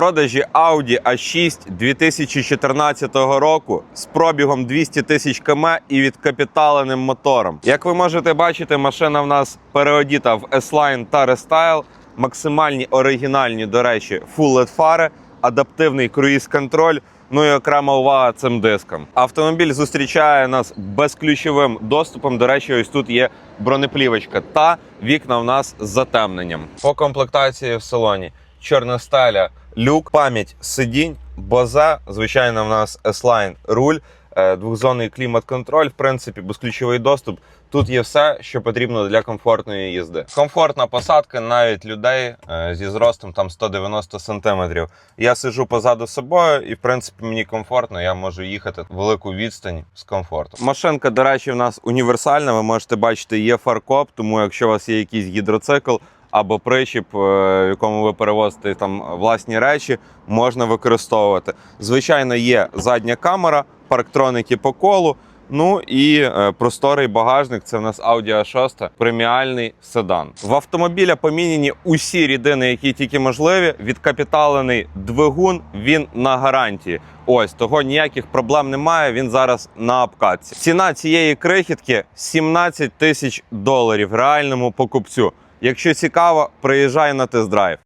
продажі Audi A6 2014 року з пробігом 200 тисяч км і відкапіталеним мотором. Як ви можете бачити, машина в нас переодіта в S-Line та Restyle. Максимальні оригінальні, до речі, LED фари, адаптивний круїз-контроль. Ну і окрема увага цим дискам. Автомобіль зустрічає нас безключовим доступом. До речі, ось тут є бронеплівочка та вікна в нас з затемненням. По комплектації в салоні чорна сталя, люк, пам'ять сидінь, бозе. Звичайно, в нас S-Line руль, е, двохзонний клімат-контроль, в принципі, безключовий доступ. Тут є все, що потрібно для комфортної їзди. Комфортна посадка навіть людей е, зі зростом там 190 сантиметрів. Я сиджу позаду собою, і в принципі мені комфортно. Я можу їхати велику відстань з комфортом. Машинка, до речі, в нас універсальна. Ви можете бачити, є фаркоп, тому якщо у вас є якийсь гідроцикл. Або причіп, е, в якому ви перевозите там власні речі, можна використовувати. Звичайно, є задня камера, парктроники по колу. Ну і е, просторий багажник. Це в нас Audi A6, преміальний седан. В автомобіля поміняні усі рідини, які тільки можливі. Відкапіталений двигун. Він на гарантії. Ось того ніяких проблем немає. Він зараз на обкатці. Ціна цієї крихітки 17 тисяч доларів реальному покупцю. Якщо цікаво, приїжджай на тест-драйв.